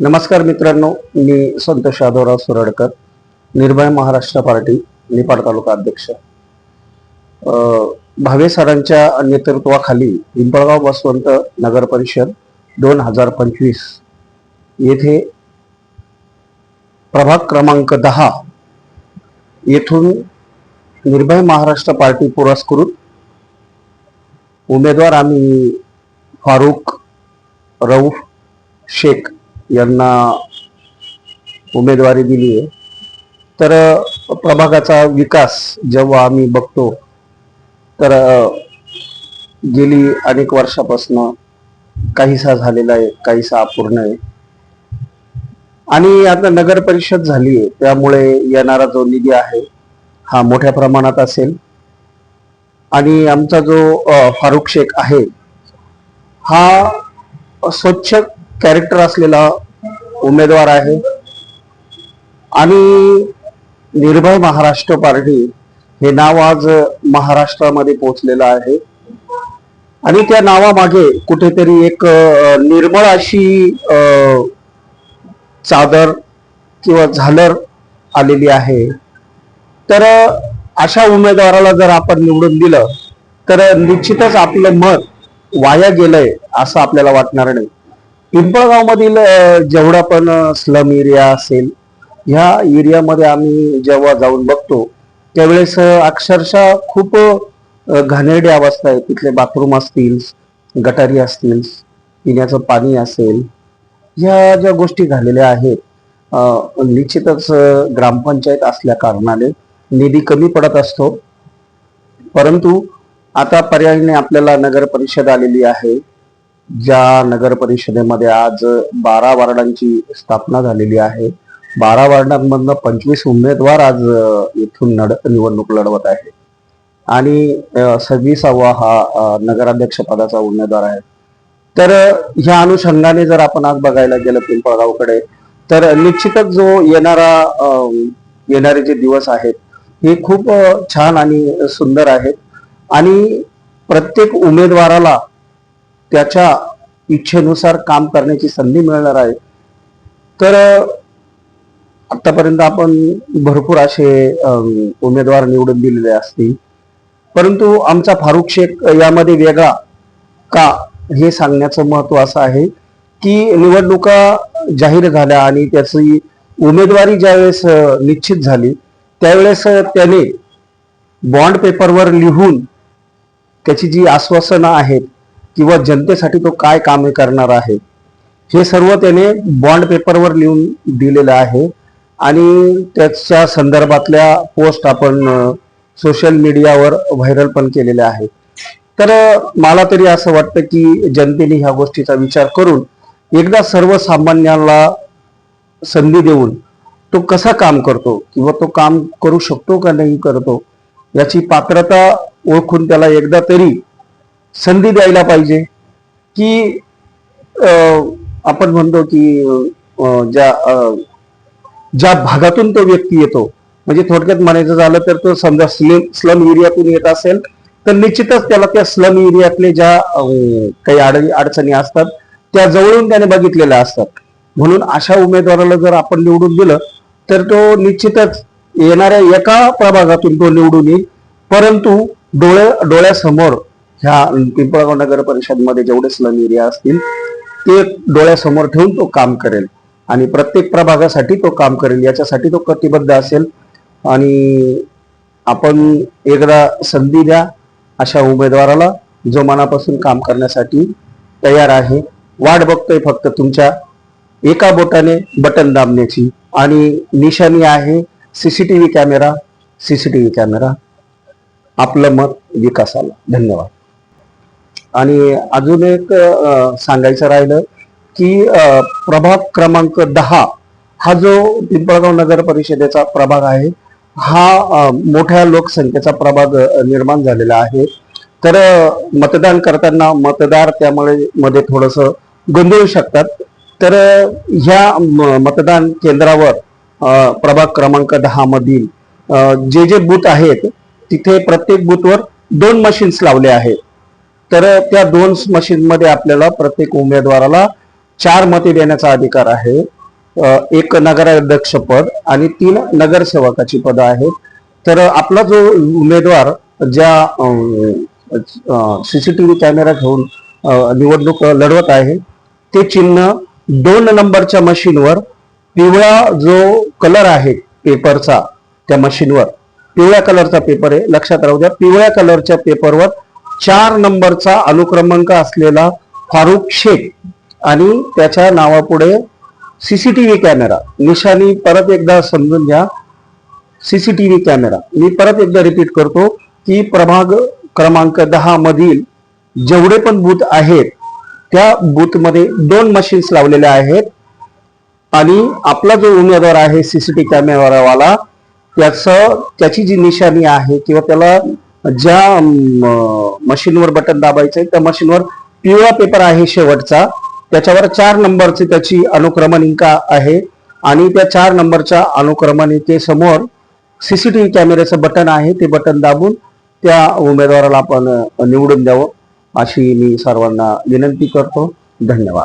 नमस्कार मित्रांनो मी संतोष यादवराव सुरडकर निर्भय महाराष्ट्र पार्टी निपाड तालुका अध्यक्ष. भावे सरांच्या नेतृत्वाखाली पिंपळगाव बसवंत नगर परिषद दोन हजार पंचवीस येथे प्रभाग क्रमांक दहा येथून निर्भय महाराष्ट्र पार्टी पुरस्कृत उमेदवार आम्ही फारुख रऊफ शेख यांना उमेदवारी दिली आहे. तर प्रभागाचा विकास जेव्हा आम्ही बघतो तर गेली अनेक वर्षापासून काहीसा झालेला आहे काहीसा अपूर्ण आहे. आणि आता नगर परिषद झाली आहे त्यामुळे येणारा जो निधी आहे हा मोठ्या प्रमाणात असेल. आणि आमचा जो फारुख शेख आहे हा स्वच्छ कॅरेक्टर असलेला उमेदवार आहे. आणि निर्भय महाराष्ट्र पार्टी हे नाव आज महाराष्ट्रामध्ये पोहोचलेलं आहे. आणि त्या नावामागे कुठेतरी एक निर्मळ अशी चादर किंवा झालर आलेली आहे. तर अशा उमेदवाराला जर आपण निवडून दिलं तर निश्चितच आपलं मत वाया गेलंय असं आपल्याला वाटणार नाही. पिंपळगाव मधील जेवढा पण स्लम एरिया असेल ह्या एरियामध्ये आम्ही जेव्हा जाऊन बघतो त्यावेळेस अक्षरशः खूप घाणेरडी अवस्था आहे. तिथले बाथरूम असतील गटारी असतील पिण्याचं पाणी असेल ह्या ज्या गोष्टी झालेल्या आहेत निश्चितच ग्रामपंचायत असल्या कारणाने निधी कमी पडत असतो. परंतु आता पर्यायाने आपल्याला नगर परिषद आलेली आहे. ज्या नगर परिषदेमध्ये आज बारा वार्डांची स्थापना झालेली आहे. बारा वार्डांमधनं पंचवीस उमेदवार आज इथून नड निवडणूक लढवत आहे. आणि सव्वीसावा हा नगराध्यक्षपदाचा नगराध्यक्ष पदाचा उमेदवार आहे. तर ह्या अनुषंगाने जर आपण आज बघायला गेलं पिंपळगावकडे तर निश्चितच जो येणारा येणारे जे दिवस आहेत हे खूप छान आणि सुंदर आहेत. आणि प्रत्येक उमेदवाराला त्याच्या इच्छेनुसार काम करण्याची संधी मिळणार आहे. तर आत्तापर्यंत आतापर्यंत आपण भरपूर असे उमेदवार निवडून दिलेले असतील. परंतु आमचा फारुख शेख यामध्ये वेगळा का हे सांगण्याचं महत्त्व असं आहे की निवडणुका जाहीर झाल्या आणि त्याची उमेदवारी ज्यावेळेस निश्चित झाली त्यावेळेस त्याने बॉन्ड पेपरवर लिहून त्याची जी आश्वासनं आहेत किंवा जनतेसाठी तो काय कामे करणार आहे हे सर्व त्याने बॉन्ड पेपरवर लिहून दिलेलं आहे. आणि त्याच्या संदर्भातल्या पोस्ट आपण सोशल मीडियावर व्हायरल पण केलेल्या आहे तर मला तरी असं वाटतं की जनतेने ह्या गोष्टीचा विचार करून एकदा सर्वसामान्यांना संधी देऊन तो कसा काम करतो किंवा तो काम करू शकतो का नाही करतो याची पात्रता ओळखून त्याला एकदा तरी संधी द्यायला पाहिजे की आपण म्हणतो की ज्या ज्या भागातून तो व्यक्ती येतो म्हणजे थोडक्यात म्हणायचं झालं तर तो समजा स्लम स्लम एरियातून येत असेल तर निश्चितच त्याला त्या स्लम एरियातले ज्या काही अड अडचणी असतात त्या जवळून त्याने बघितलेल्या असतात. म्हणून अशा उमेदवाराला जर आपण निवडून दिलं तर तो निश्चितच येणाऱ्या एका प्रभागातून तो निवडून येईल परंतु डोळे डोळ्यासमोर ह्या पिंपळगाव नगर परिषदमध्ये जेवढे स्लम एरिया असतील ते डोळ्यासमोर ठेवून तो काम करेल. आणि प्रत्येक प्रभागासाठी तो काम करेल. याच्यासाठी तो कटिबद्ध असेल. आणि आपण एकदा संधी द्या अशा उमेदवाराला जो मनापासून काम करण्यासाठी तयार आहे. वाट बघतोय फक्त तुमच्या एका बोटाने बटन दाबण्याची. आणि निशाणी आहे सीसीटीव्ही कॅमेरा. CCTV camera. आपलं मत विकासाला. धन्यवाद. आणि अजून एक सांगायचं राहिलं की प्रभाग क्रमांक दहा हा जो पिंपळगाव नगर परिषदेचा प्रभाग आहे हा मोठ्या लोकसंख्येचा प्रभाग निर्माण झालेला आहे. तर मतदान करताना मतदार त्यामुळे मध्ये थोडस गोंधळू शकतात. तर ह्या मतदान केंद्रावर प्रभाग क्रमांक दहा मधील जे जे बूथ आहेत तिथे प्रत्येक बूथवर दोन मशीन्स लावले आहेत. तर त्या दोन मशीनमध्ये आपल्याला प्रत्येक उमेदवाराला चार मते देण्याचा अधिकार आहे. एक नगराध्यक्ष पद आणि तीन नगरसेवकाची पदं आहेत. तर आपला जो उमेदवार ज्या सीसीटीव्ही कॅमेरा घेऊन निवडणूक लढवत आहे ते चिन्ह दोन नंबरच्या मशीनवर पिवळा जो कलर आहे पेपरचा त्या मशीनवर पिवळ्या कलरचा पेपर आहे. लक्षात राहू द्या पिवळ्या कलरच्या पेपरवर चार नंबरचा अनुक्रमांक असलेला फारुख शेख आणि त्याच्या नावापुढे सीसीटीव्ही कॅमेरा. निशानी परत एकदा समजून घ्या. CCTV camera. मी परत एकदा रिपीट करतो की प्रभाग क्रमांक दहा मधील जेवढे पण बूथ आहेत त्या बूथमध्ये दोन मशीन्स लावलेल्या आहेत आणि आपला जो उमेदवार आहे सीसीटीव्ही कॅमेरावाला त्याचं त्याची जी निशाणी आहे किंवा त्याला ज्या मशीनवर बटन दाबायचंय त्या मशीनवर पिवळा पेपर आहे शेवटचा. त्याच्यावर चार नंबरची त्याची अनुक्रमणिका आहे. आणि त्या चार नंबरच्या अनुक्रमणिकेसमोर सीसीटीव्ही कॅमेऱ्याचं बटन आहे. ते बटन दाबून त्या उमेदवाराला आपण निवडून द्यावं अशी मी सर्वांना विनंती करतो. धन्यवाद.